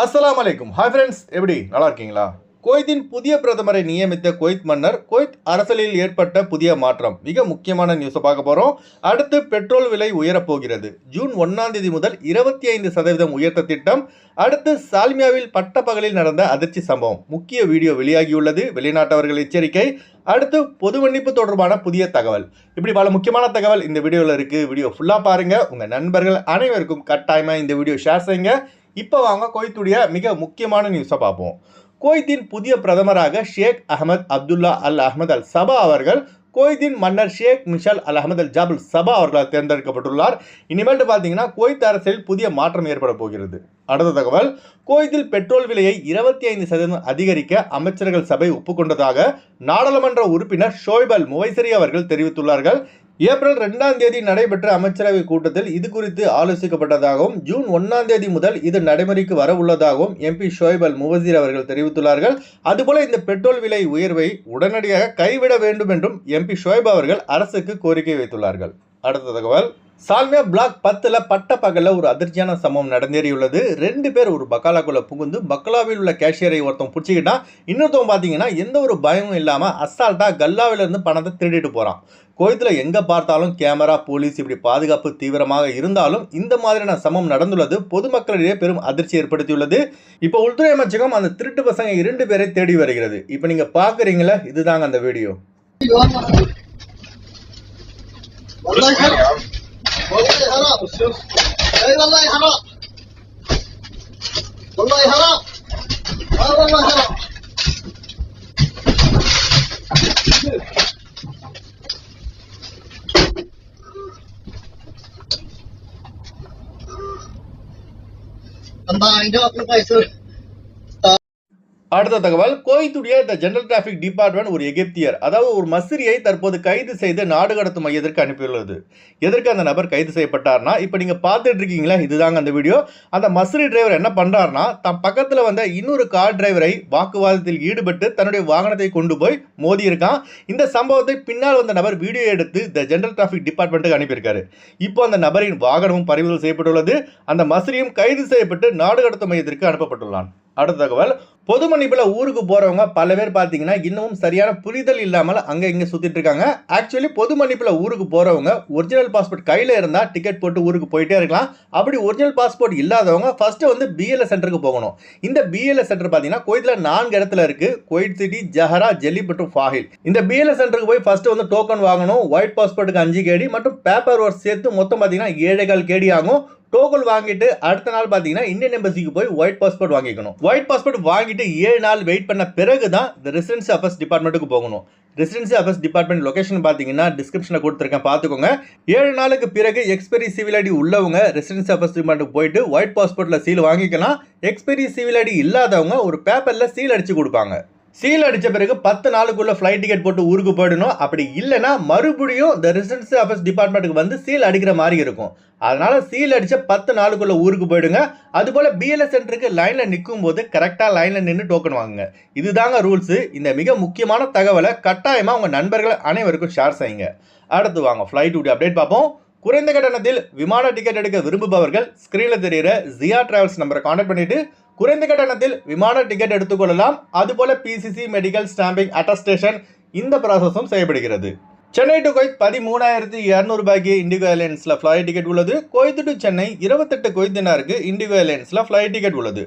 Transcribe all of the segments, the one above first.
அஸ்லாம் அலைக்கும். Hi friends எப்படி? நல்லா இருக்கீங்களா? குவைத்தின் புதிய பிரதமரை நியமித்த குவைத் மன்னர் குவைத் அரசியலில் ஏற்பட்ட புதிய மாற்றம். மிக முக்கியமான நியூஸை பார்க்க போகிறோம் அடுத்து பெட்ரோல் விலை உயரப்போகிறது. ஜூன் ஒன்றாம் தேதி முதல் இருபத்தி ஐந்து சதவீதம் உயர்த்த திட்டம். அடுத்து சால்மியாவில் பட்டப்பகலில் நடந்த அதிர்ச்சி சம்பவம். முக்கிய வீடியோ வெளியாகியுள்ளது. வெளிநாட்டவர்கள் எச்சரிக்கை. அடுத்து பொது மன்னிப்பு தொடர்பான புதிய தகவல். இப்படி பல முக்கியமான தகவல் இந்த வீடியோவில் இருக்குது வீடியோ ஃபுல்லாக பாருங்கள் உங்கள் நண்பர்கள் அனைவருக்கும் கட்டாயமாக இந்த வீடியோ ஷேர் செய்யுங்க. இப்போ வாங்க கோயத்துடைய மிக முக்கியமான நியூஸை பார்ப்போம். குவைத்தின் புதிய பிரதமராக ஷேக் அகமது அப்துல்லா அல் அஹமது அல் சபா அவர்கள் குவைத்தின் மன்னர் ஷேக் மிஷல் அல் அஹமது அல் ஜாபுல் சபா அவர்களால் தேர்ந்தெடுக்கப்பட்டுள்ளார். இனிமேல்ட்டு பார்த்தீங்கன்னா குவைத் அரசியல் புதிய மாற்றம் ஏற்பட போகிறது. அடுத்த தகவல் கோய்தில் பெட்ரோல் விலையை இருபத்தி ஐந்து சதவீதம் அதிகரிக்க அமைச்சர்கள் சபை ஒப்புக்கொண்டதாக நாடாளுமன்ற உறுப்பினர் ஷோய்பல் முவைசரி அவர்கள் தெரிவித்துள்ளார்கள். ஏப்ரல் ரெண்டாம் தேதி நடைபெற்ற அமைச்சரவை கூட்டத்தில் இது குறித்து ஆலோசிக்கப்பட்டதாகவும் ஜூன் ஒன்னாம் தேதி முதல் இது நடைமுறைக்கு வர உள்ளதாகவும் எம்பி ஷோய்ப் அல் முவசீர் அவர்கள் தெரிவித்துள்ளார்கள். அதுபோல இந்த பெட்ரோல் விலை உயர்வை உடனடியாக கைவிட வேண்டும் என்றும் எம்பி ஷோய்ப் அவர்கள் அரசுக்கு கோரிக்கை வைத்துள்ளார்கள். அடுத்த தகவல். சால்மியா பிளாக் பத்தில் பட்ட பகலில் ஒரு அதிர்ச்சியான சம்பவம் நடந்தேறியுள்ளது. ரெண்டு பேர் ஒரு பக்காலாக்குள்ளே புகுந்து பக்கலாவில் உள்ள கேஷியரை ஒருத்தன் பிடிச்சிக்கிட்டா இன்னொருத்தவன் பார்த்தீங்கன்னா எந்த ஒரு பயமும் இல்லாமல் அசால்ட்டாக கல்லாவிலிருந்து பணத்தை திருடிட்டு போகிறான் கோயத்தில் எங்கே பார்த்தாலும் கேமரா போலீஸ் இப்படி பாதுகாப்பு தீவிரமாக இருந்தாலும் இந்த மாதிரியான சம்பவம் நடந்துள்ளது. பொதுமக்களிடையே பெரும் அதிர்ச்சி ஏற்படுத்தியுள்ளது. இப்போ உள்துறை அமைச்சகம் அந்த திருட்டு பசங்க இரண்டு பேரை தேடி வருகிறது. இப்போ நீங்கள் பார்க்குறீங்களா இதுதாங்க அந்த வீடியோ. والله حرام والله حرام اي والله حرام والله حرام اه والله حرام الله يجاوب القيصر அடுத்த தகவல் கோயத்துடைய த ஜெனரல் டிராஃபிக் டிபார்ட்மெண்ட் ஒரு எகிப்தியர். அதாவது ஒரு மசிரியை தற்போது கைது செய்து நாடு கடத்தும் மையத்திற்கு அனுப்பியுள்ளது. எதற்கு அந்த நபர் கைது செய்யப்பட்டார்னா இப்போ நீங்கள் பார்த்துட்டு இருக்கீங்களா இதுதாங்க அந்த வீடியோ. அந்த மசிரி டிரைவர் என்ன பண்ணுறாருனா தன் பக்கத்தில் வந்த இன்னொரு கார் டிரைவரை வாக்குவாதத்தில் ஈடுபட்டு தன்னுடைய வாகனத்தை கொண்டு போய் மோதி இருக்கான். இந்த சம்பவத்தை பின்னால் வந்த நபர் வீடியோ எடுத்து த ஜெனரல் டிராஃபிக் டிபார்ட்மெண்ட்டுக்கு அனுப்பியிருக்காரு. இப்போ அந்த நபரின் வாகனமும் பறிமுதல் செய்யப்பட்டுள்ளது. அந்த மசிரியும் கைது செய்யப்பட்டு நாடு கடத்தும் மையத்திற்கு அனுப்பப்பட்டுள்ளான். அடுத்த தகவல் பொது மன்னிப்பில் ஊருக்கு போகிறவங்க பல பேர் பார்த்தீங்கன்னா இன்னமும் சரியான புரிதல் இல்லாமல் அங்கே இங்கே சுற்றிட்டு இருக்காங்க. ஆக்சுவலி பொது மன்னிப்பில் ஊருக்கு போகிறவங்க ஒரிஜினல் பாஸ்போர்ட் கையில் இருந்தால் டிக்கெட் போட்டு ஊருக்கு போயிட்டே இருக்கலாம். அப்படி ஒரிஜினல் பாஸ்போர்ட் இல்லாதவங்க ஃபஸ்ட்டு வந்து பிஎல்எஸ் சென்டருக்கு போகணும். இந்த பிஎல்எஸ் சென்டர் பார்த்தீங்கன்னா கோயிலில் நான்கு இடத்துல இருக்குது கோயிட் சிட்டி ஜஹரா ஜெல்லி மற்றும் ஃபாஹில் இந்த பிஎல்எஸ் சென்டருக்கு போய் ஃபஸ்ட்டு வந்து டோக்கன் வாங்கணும். ஒயிட் பாஸ்போர்ட்டுக்கு அஞ்சு கேடி மற்றும் பேப்பர் ஒர்க் சேர்த்து மொத்தம் பார்த்தீங்கன்னா ஏழைகள் கேடி ஆகும். டோக்கன் வாங்கிட்டு அடுத்த நாள் பார்த்தீங்கன்னா இந்தியன் எம்பசிக்கு போய் ஒயிட் பாஸ்போர்ட் வாங்கிக்கணும். ஒயிட் பாஸ்போர்ட் வாங்கிட்டு ஏழு நாள் வெயிட் பண்ண பிறகு தான் இந்த ரெசிடென்சி அஃபேர்ஸ் டிபார்ட்மெண்ட்டுக்கு போகணும். ரெசிடென்சி அஃபேர்ஸ் டிபார்ட்மெண்ட் லொகேஷன் பார்த்தீங்கன்னா டிஸ்கிரிப்ஷனில் கொடுத்துருக்கேன். பார்த்துக்கோங்க ஏழு நாளுக்கு பிறகு எக்ஸ்பெரி சிவில் ஐடி உள்ளவங்க ரெசிடென்சி அஃபேர்ஸ் டிபார்ட்மெண்ட்டுக்கு போயிட்டு ஒயிட் பாஸ்போர்ட்டில் சீல் வாங்கிக்கலாம். எக்ஸ்பெரி சிவில் ஐடி இல்லாதவங்க ஒரு பேப்பரில் சீல் அடித்து கொடுப்பாங்க. சீல் அடித்த பிறகு பத்து நாளுக்குள்ள ஃப்ளைட் டிக்கெட் போட்டு ஊருக்கு போயிடணும். அப்படி இல்லைன்னா மறுபடியும் இந்த ரெசிடென்சி அஃபேர்ஸ் டிபார்ட்மெண்ட்டுக்கு வந்து சீல் அடிக்கிற மாதிரி இருக்கும். அதனால் சீல் அடித்த பத்து நாளுக்குள்ள ஊருக்கு போயிடுங்க. அதுபோல் பிஎல்எஸ் சென்டருக்கு லைனில் நிற்கும் போது கரெக்டாக லைனில் நின்று டோக்கன் வாங்குங்க. இதுதாங்க ரூல்ஸு இந்த மிக முக்கியமான தகவலை கட்டாயமாக உங்கள் நண்பர்கள் அனைவருக்கும் ஷேர் செய்யுங்க. அடுத்து வாங்க ஃப்ளைட் உடைய அப்டேட் பார்ப்போம். குறைந்த கட்டணத்தில் விமான டிக்கெட் எடுக்க விரும்புபவர்கள் ஸ்க்ரீனில் தெரிகிற ஜியா டிராவல்ஸ் நம்பரை காண்டாக்ட் பண்ணிட்டு குறைந்த கட்டணத்தில் விமான டிக்கெட் எடுத்துக்கொள்ளலாம். அதுபோல பிசிசி மெடிக்கல் ஸ்டாம்பிங் அட்டஸ்டேஷன் இந்த ப்ராசஸும் செய்யப்படுகிறது. சென்னை டு கொய்த் பதிமூணாயிரத்தி இரநூறுபாய்க்கு இண்டிகோ ஏர்லைன்ஸில் ஃப்ளைட் டிக்கெட் உள்ளது. கொய்த் டு சென்னை இருபத்தெட்டு கொய்த் தினாருக்கு இண்டிகோ ஏர்லைன்ஸில் ஃப்ளைட் டிக்கெட் உள்ளது.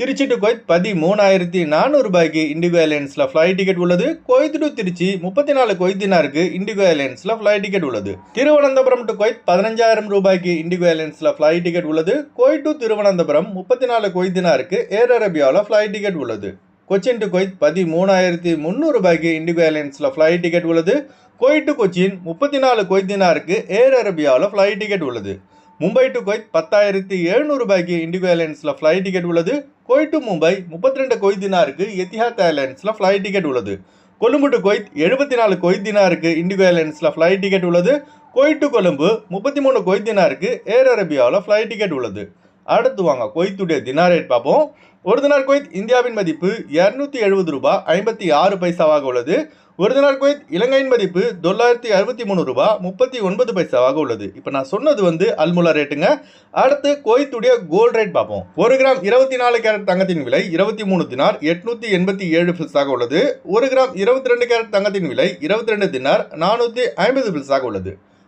திருச்சி டு கொய்த் பதிமூணாயிரத்தி நானூறு ரூபாய்க்கு இண்டிகோ ஏர்லைன்ஸில் ஃப்ளைட் டிக்கெட் உள்ளது. கொய்த் டு திருச்சி முப்பத்தி நாலு கொய்தினாருக்கு இண்டிகோ ஏர்லைன்ஸில் ஃப்ளைட் டிக்கெட் உள்ளது. திருவனந்தபுரம் டு கொய்த் பதினஞ்சாயிரம் ரூபாய்க்கு இண்டிகோ ஏர்லைன்ஸில் ஃப்ளைட் டிக்கெட் உள்ளது. கொய்த் டு திருவனந்தபுரம் முப்பத்தி நாலு கொய்தினாருக்கு ஏர் அரேபியாவில் ஃப்ளைட் டிக்கெட் உள்ளது. கொச்சின் டு கொய்த் பதிமூணாயிரத்தி முந்நூறு ரூபாய்க்கு இண்டிகோ ஏர்லைன்ஸில் ஃப்ளைட் டிக்கெட் உள்ளது. கொய்த் டு கொச்சின் முப்பத்தி நாலு கொய்தினாருக்கு ஏர் அரேபியாவில் ஃப்ளைட் டிக்கெட் உள்ளது. மும்பை டு கொய்த் பத்தாயிரத்தி எழுநூறு ரூபாய்க்கு இண்டிகோ ஏர்லைன்ஸில் ஃப்ளைட் டிக்கெட் உள்ளது. கொய் டு மும்பை முப்பத்தி ரெண்டு கொய்த் தினாருக்கு எத்திஹாத் ஏர்லைன்ஸில் ஃப்ளைட் டிக்கெட் உள்ளது. கொழும்பு டு கொய்த் எழுபத்தி நாலு கொய்த் தினாருக்கு இண்டிகோ ஏர்லைன்ஸில் ஃப்ளைட் டிக்கெட் உள்ளது. கொய் டு கொழும்பு முப்பத்தி மூணு கொய்த் தினாருக்கு ஏர் அரேபியாவில் ஃப்ளைட் டிக்கெட் உள்ளது. அடுத்து வாங்க கொய்த்துடைய தினார் ரேட் பார்ப்போம். ஒரு தினார் குவைத் இந்தியாவின் மதிப்பு இரநூத்தி எழுபது ரூபாய் ஐம்பத்தி ஆறு பைசாவாக உள்ளது. ஒரு தினார் குவைத் இலங்கையின் மதிப்பு தொள்ளாயிரத்தி அறுபத்தி மூணு ரூபாய் முப்பத்தி ஒன்பது பைசாவாக உள்ளது. இப்போ நான் சொன்னது வந்து அல்முலா ரேட்டுங்க. அடுத்து குவைத்துடைய கோல்ட் ரேட் பார்ப்போம். ஒரு கிராம் இருபத்தி நாலு கேரட் தங்கத்தின் விலை இருபத்தி மூணு தினார் எட்நூத்தி எண்பத்தி ஏழு பில்ஸாக உள்ளது. ஒரு கிராம் இருபத்தி ரெண்டு கேரட் தங்கத்தின் விலை இருபத்தி ரெண்டு தினார் நானூற்றி ஐம்பது பில்ஸாக உள்ளது.